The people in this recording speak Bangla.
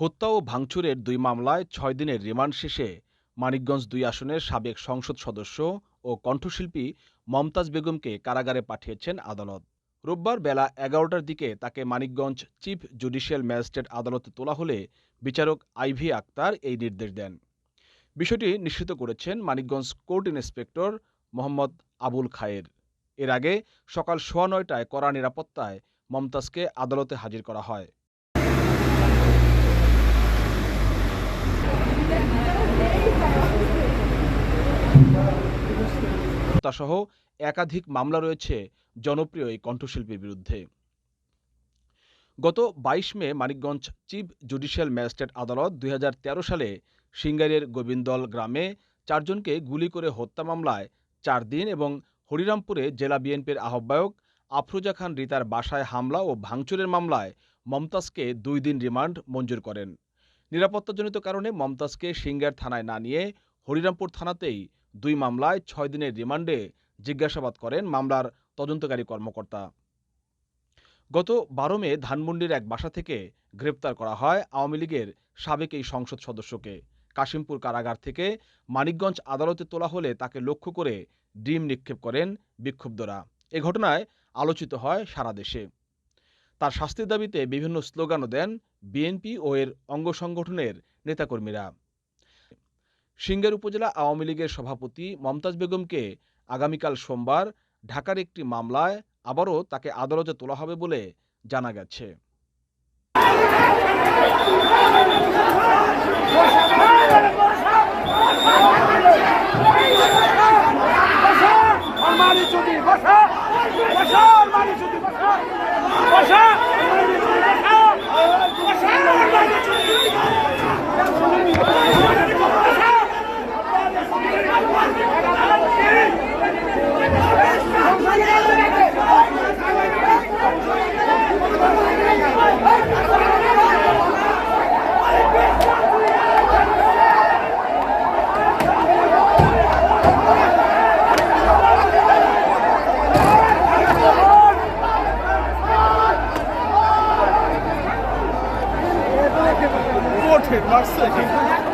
হত্যা ও ভাঙচুরের দুই মামলায় ছয় দিনের রিমান্ড শেষে মানিকগঞ্জ দুই আসনের সাবেক সংসদ সদস্য ও কণ্ঠশিল্পী মমতাজ বেগমকে কারাগারে পাঠিয়েছেন আদালত। রোববার বেলা এগারোটার দিকে তাকে মানিকগঞ্জ চিফ জুডিশিয়াল ম্যাজিস্ট্রেট আদালতে তোলা হলে বিচারক আইভি আক্তার এই নির্দেশ দেন। বিষয়টি নিশ্চিত করেছেন মানিকগঞ্জ কোর্ট ইন্সপেক্টর মোহাম্মদ আবুল খায়ের। এর আগে সকাল সোয়া নয়টায় কড়া নিরাপত্তায় মমতাজকে আদালতে হাজির করা হয়। হত্যাসহ একাধিক মামলা রয়েছে জনপ্রিয় এই কণ্ঠশিল্পীর বিরুদ্ধে। গত বাইশ May Manikganj chief judicial magistrate আদালত দুই হাজার তেরো সালে সিঙ্গারের গোবিন্দল গ্রামে চারজনকে গুলি করে হত্যা মামলায় চার দিন এবং হরিরামপুরে জেলা বিএনপির আহ্বায়ক আফরোজা খান রিতার বাসায় হামলা ও ভাঙচুরের মামলায় মমতাজকে দুই দিন রিমান্ড মঞ্জুর করেন। নিরাপত্তাজনিত কারণে মমতাজকে সিঙ্গার থানায় না নিয়ে হরিরামপুর থানাতেই দুই মামলায় ছয় দিনের রিমান্ডে জিজ্ঞাসাবাদ করেন মামলার তদন্তকারী কর্মকর্তা। গত বারো মে ধানমন্ডির এক বাসা থেকে গ্রেপ্তার করা হয় আওয়ামী লীগের সাবেক এই সংসদ সদস্যকে। কাশিমপুর কারাগার থেকে মানিকগঞ্জ আদালতে তোলা হলে তাকে লক্ষ্য করে ডিম নিক্ষেপ করেন বিক্ষুব্ধরা। এ ঘটনায় আলোচিত হয় সারা দেশে তার শাস্তির দাবিতে বিভিন্ন স্লোগানও দেন বিএনপি ও এর অঙ্গ সংগঠনের নেতাকর্মীরা সিঙ্গার উপজেলা আওয়ামী লীগের সভাপতি মমতাজ বেগমকে আগামীকাল সোমবার ঢাকার একটি মামলায় আবারও তাকে আদালতে তোলা হবে বলে জানা গেছে বসা কোর্টে মারছে